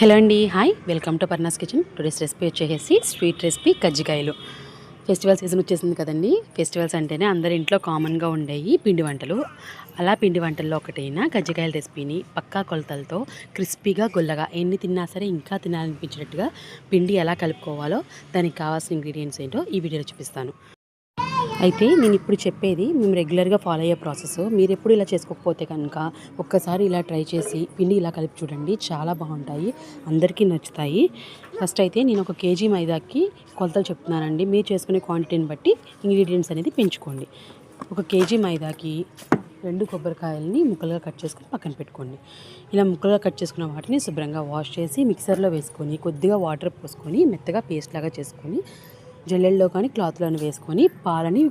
Hello అండి hi. Welcome to Parna's kitchen. Today's recipe వచ్చేసి sweet recipe కజ్జికాయలు. Festival season వచ్చేసింది కదండి. ఫెస్టివల్స్ అంటేనే అందరి ఇంట్లో కామన్గా ఉండేవి పిండి వంటలు. అలా పిండి వంటల్లో ఒకటైన కజ్జికాయల రెసిపీని పక్కా కొలతలతో క్రిస్పీగా గుల్లగా ఎన్ని తిన్నా సరే ఇంకా తినాలనిపించినట్టుగా పిండి ఎలా కలుపుకోవాలో దానికి కావాల్సిన ఇంగ్రీడియంట్స్ ఏంటో ఈ వీడియోలో చూపిస్తాను. అయితే నేను ఇప్పుడు చెప్పేది మేము రెగ్యులర్గా ఫాలో అయ్యే ప్రాసెస్. మీరు ఎప్పుడు ఇలా చేసుకోకపోతే కనుక ఒక్కసారి ఇలా ట్రై చేసి పిండి ఇలా కలిపి చూడండి. చాలా బాగుంటాయి. అందరికీ నచ్చుతాయి. ఫస్ట్ అయితే నేను ఒక కేజీ మైదాకి కొలతలు చెప్తున్నానండి. మీరు చేసుకునే క్వాంటిటీని బట్టి ఇంగ్రీడియంట్స్ అనేది పెంచుకోండి. ఒక కేజీ మైదాకి రెండు కొబ్బరికాయలని ముక్కలుగా కట్ చేసుకుని పక్కన పెట్టుకోండి. ఇలా ముక్కలుగా కట్ చేసుకున్న వాటిని శుభ్రంగా వాష్ చేసి మిక్సర్లో వేసుకొని కొద్దిగా వాటర్ పోసుకొని మెత్తగా పేస్ట్ లాగా చేసుకొని జల్లెల్లో కానీ క్లాత్లోని వేసుకొని పాలని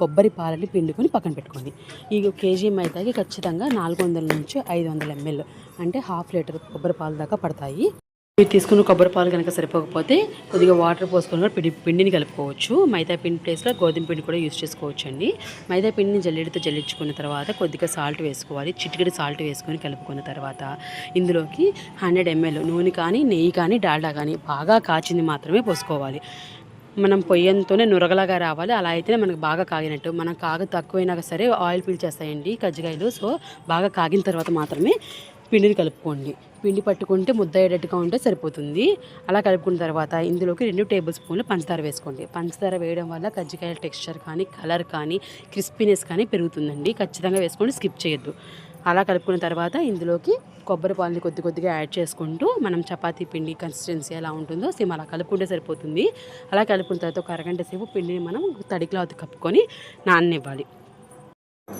కొబ్బరి పాలని పిండుకొని పక్కన పెట్టుకోండి. ఈ కేజీ మైదాకి ఖచ్చితంగా నాలుగు వందల నుంచి ఐదు వందల ఎంఎల్ అంటే హాఫ్ లీటర్ కొబ్బరి పాలు దాకా పడతాయి. మీరు తీసుకున్న కొబ్బరి పాలు కనుక సరిపోకపోతే కొద్దిగా వాటర్ పోసుకొని కూడా పిండి పిండిని కలుపుకోవచ్చు. మైదా పిండి ప్లేస్లో గోధుమ పిండి కూడా యూస్ చేసుకోవచ్చు అండి మైదా పిండిని జల్లెడితో జల్లించుకున్న తర్వాత కొద్దిగా సాల్ట్ వేసుకోవాలి. చిటికెడు సాల్ట్ వేసుకొని కలుపుకున్న తర్వాత ఇందులోకి హండ్రెడ్ ఎంఎల్ నూనె కానీ నెయ్యి కానీ డాల్డా కానీ బాగా కాచింది మాత్రమే పోసుకోవాలి. మనం పొయ్యంతోనే నురగలాగా రావాలి. అలా అయితేనే మనకు బాగా కాగినట్టు. మనం కాగ తక్కువైనా సరే ఆయిల్ పీల్చేస్తాయండి కజ్జికాయలు. సో బాగా కాగిన తర్వాత మాత్రమే పిండిని కలుపుకోండి. పిండి పట్టుకుంటే ముద్ద అయ్యేటట్టుగా ఉంటే సరిపోతుంది. అలా కలుపుకున్న తర్వాత ఇందులోకి రెండు టేబుల్ స్పూన్లు పంచదార వేసుకోండి. పంచదార వేయడం వల్ల కజ్జికాయల టెక్స్చర్ కానీ కలర్ కానీ క్రిస్పీనెస్ కానీ పెరుగుతుందండి. ఖచ్చితంగా వేసుకోండి స్కిప్ చేయొద్దు. అలా కలుపుకున్న తర్వాత ఇందులోకి కొబ్బరి పాలని కొద్ది కొద్దిగా యాడ్ చేసుకుంటూ మనం చపాతీ పిండి కన్సిస్టెన్సీ ఎలా ఉంటుందో సేమ్ అలా కలుపుకుంటే సరిపోతుంది. అలా కలుపుకున్న తర్వాత ఒక అరగంట సేపు పిండిని మనం తడి క్లాత్ కప్పుకొని నాననివ్వాలి.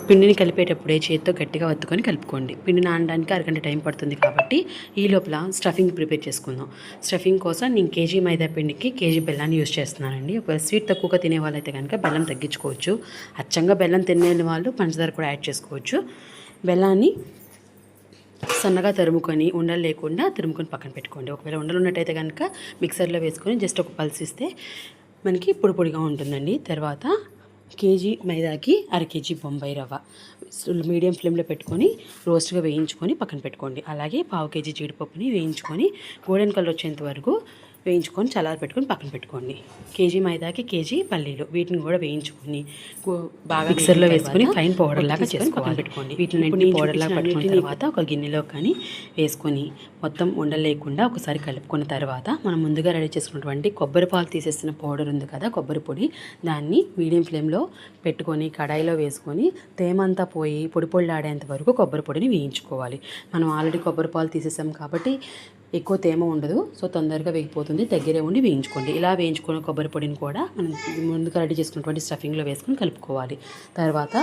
పిండిని కలిపేటప్పుడే చేతితో గట్టిగా వత్తుకొని కలుపుకోండి. పిండి నానడానికి అరగంట టైం పడుతుంది కాబట్టి ఈ లోపల స్టఫింగ్ ప్రిపేర్ చేసుకుందాం. స్టఫింగ్ కోసం నేను కేజీ మైదా పిండికి కేజీ బెల్లాన్ని యూజ్ చేస్తున్నానండి. ఒకవేళ స్వీట్ తక్కువగా తినే వాళ్ళైతే కనుక బెల్లం తగ్గించుకోవచ్చు. అచ్చంగా బెల్లం తినే వాళ్ళు పంచదార కూడా యాడ్ చేసుకోవచ్చు. బెల్లాన్ని సన్నగా తరుముకొని ఉండలు లేకుండా తరుముకొని పక్కన పెట్టుకోండి. ఒకవేళ ఉండలు ఉన్నట్టయితే కనుక మిక్సర్లో వేసుకొని జస్ట్ ఒక పల్సిస్తే మనకి పొడి పొడిగా ఉంటుందండి. తర్వాత కేజీ మైదాకి అర కేజీ బొంబాయి రవ్వ. మీడియం ఫ్లేమ్లో పెట్టుకొని రోస్ట్గా వేయించుకొని పక్కన పెట్టుకోండి. అలాగే పావు కేజీ జీడిపప్పుని వేయించుకొని గోల్డెన్ కలర్ వచ్చేంత వరకు వేయించుకొని చల్లారి పెట్టుకొని పక్కన పెట్టుకోండి. కేజీ మైదాకి కేజీ పల్లీలు వీటిని కూడా వేయించుకొని బాగా మిక్సర్లో వేసుకొని ఫైన్ పౌడర్ లాగా చేసుకొని పక్కన పెట్టుకోండి. వీటిని పౌడర్ లాగా పట్టుకున్న తర్వాత ఒక గిన్నెలో కానీ వేసుకొని మొత్తం ఉండలేకుండా ఒకసారి కలుపుకున్న తర్వాత మనం ముందుగా రెడీ చేసుకున్నటువంటి కొబ్బరి పాలు తీసేసిన పౌడర్ ఉంది కదా కొబ్బరి పొడి దాన్ని మీడియం ఫ్లేమ్లో పెట్టుకొని కడాయిలో వేసుకొని తేమంతా పోయి పొడి పొడిలాడేంత వరకు కొబ్బరి పొడిని వేయించుకోవాలి. మనం ఆల్రెడీ కొబ్బరి పాలు తీసేసాం కాబట్టి ఎక్కువ తేమ ఉండదు. సో తొందరగా వేగిపోతుంది. దగ్గరే ఉండి వేయించుకోండి. ఇలా వేయించుకున్న కొబ్బరి పొడిని కూడా మనం ముందుగా రెడీ చేసుకున్నటువంటి స్టఫింగ్లో వేసుకొని కలుపుకోవాలి. తర్వాత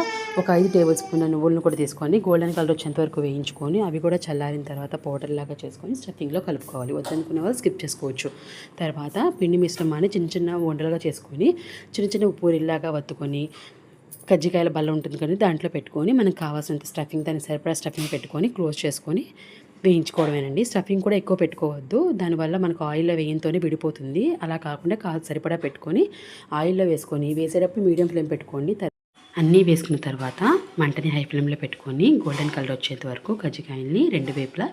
ఒక ఐదు టేబుల్ స్పూన్ నువ్వులను కూడా తీసుకొని గోల్డెన్ కలర్ వచ్చేంత వరకు వేయించుకొని అవి కూడా చల్లారిన తర్వాత పౌడర్ లాగా చేసుకొని స్టఫింగ్లో కలుపుకోవాలి. వద్దనుకున్న వాళ్ళు స్కిప్ చేసుకోవచ్చు. తర్వాత పిండి మిశ్రమాన్ని చిన్న చిన్న వండలుగా చేసుకొని చిన్న చిన్న పూరిలాగా వత్తుకొని కజ్జికాయల బల్ల ఉంటుంది కానీ దాంట్లో పెట్టుకొని మనకు కావాల్సినంత స్టఫింగ్ దానికి సరిపడా స్టఫింగ్ పెట్టుకొని క్లోజ్ చేసుకొని వేయించుకోవడమేనండి. స్టఫింగ్ కూడా ఎక్కువ పెట్టుకోవద్దు. దానివల్ల మనకు ఆయిల్లో వేయంతోనే విడిపోతుంది. అలా కాకుండా కాదు సరిపడా పెట్టుకొని ఆయిల్లో వేసుకొని వేసేటప్పుడు మీడియం ఫ్లేమ్ పెట్టుకోండి. అన్నీ వేసుకున్న తర్వాత మంటని హై ఫ్లేమ్లో పెట్టుకొని గోల్డెన్ కలర్ వచ్చేంత వరకు కజ్జికాయల్ని రెండు వైపులా